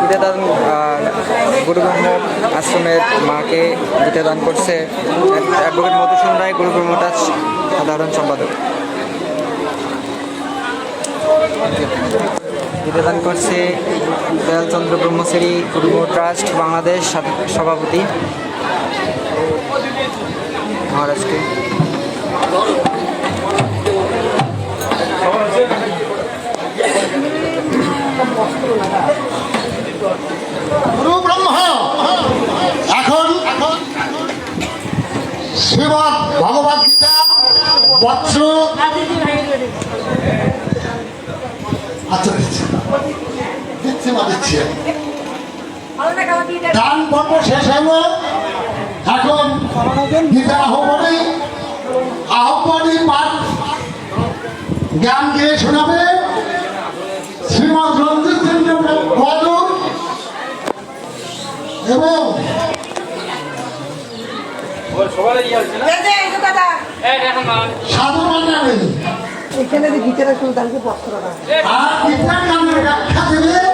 বিদ্যাদান গুরু ব্রহ্ম আশ্রমের মাকে বিদ্যাদান করছে অ্যাডভোকেট মধুসূদন রায় গুরু ব্রহ্ম ট্রাস্ট সাধারণ সম্পাদক। বিদ্যাদান করছে দয়ালচন্দ্র ব্রহ্মচারী ব্রহ্ম ট্রাস্ট বাংলাদেশ সভাপতি। মহারাজকে। এখন শ্রীমৎ আচ্ছা দিচ্ছি দিচ্ছি দান পর্ব শেষ হলো এখন গীতা আহ্বানে আহ্বানী পাঠ জ্ঞান দিয়ে শোনাবে শ্রীমৎ রঞ্জিত চন্দ্র এবং সাধু নামে এখানে রাখা আর গীতার নামের ব্যাখ্যা দেবে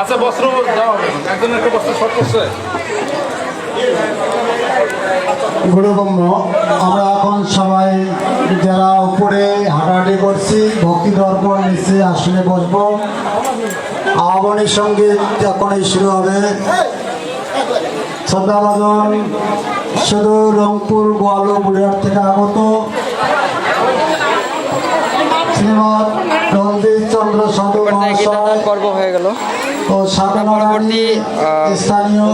আচ্ছা বস্ত্র দেওয়া একজন একটা বস্ত্র শর্ট করছে। আমরা এখন সবাই যারা উপরে হাঁটাহাঁটি করছি ভক্তি দর্পণ নিচে আসনে বসবো। আহ্বানের সংগীত এখনই শুরু হবে শ্রদ্ধাভাজন শুধু রংপুর গোয়ালো বুড়িয়ার থেকে আগত। শ্রীমৎ রঞ্জিত চন্দ্র সাধু পর্ব হয়ে গেল। ও সাধনা স্থানীয়